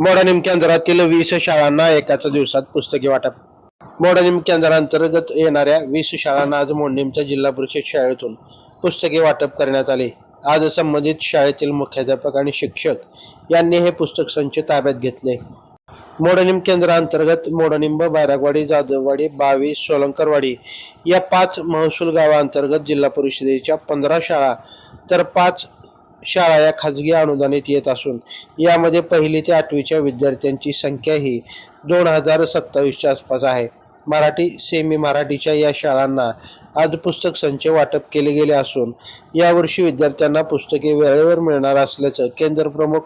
मोडानिम केंद्रातील वीस शाळांना एकाच दिवसात पुस्तके वाटप. मोडानिम केंद्रांतर्गत येणाऱ्या वीस शाळांना आज मोडणीमच्या जिल्हा परिषद शाळेतून पुस्तके वाटप करण्यात आले. आज संबंधित शाळेतील मुख्याध्यापक आणि शिक्षक यांनी हे पुस्तक संच ताब्यात घेतले. मोडनिम केंद्रांतर्गत मोडनिंब बैरागवाडी जाधववाडी बावी सोलंकरवाडी या पाच महसूल गावांतर्गत जिल्हा परिषदेच्या पंधरा शाळा तर पाच शाळा या खाजगी अनुदानित येत असून यामध्ये पहिली ते आठवीच्या विद्यार्थ्यांची संख्या ही दोन हजार सत्तावीसच्या आसपास आहे. मराठी सेमी मराठीच्या या शाळांना आज पुस्तक संच वाटप केले गेले असून यावर्षी विद्यार्थ्यांना पुस्तके वेळेवर मिळणार असल्याचं केंद्र प्रमुख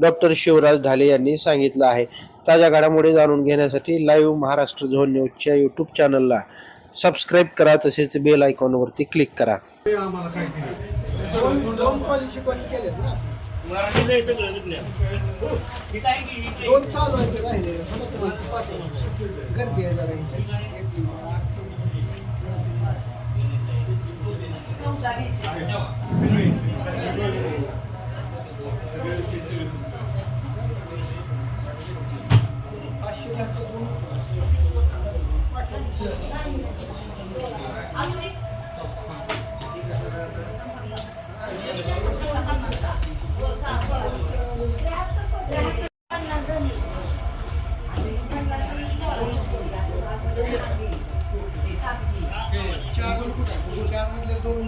डॉक्टर शिवराज ढाले यांनी सांगितलं आहे. ताज्या घडामोडी जाणून घेण्यासाठी लाईव्ह महाराष्ट्र झोन न्यूजच्या यूट्यूब चॅनलला सबस्क्राईब करा तसेच बेल आयकॉनवरती क्लिक करा. दोन दोन पॉलिसी बंद केलेत ना मराठीचं हे सगळं विज्ञान हे काय की हे काय? दोन चालू आहेत राहिले मला तुम्हाला पाठवतो. गर्दी आहे जरा इथे. एक पाचशे घ्यायचं दोन पाठवतो. चार दोन कुठे? दोन चार मधले दोन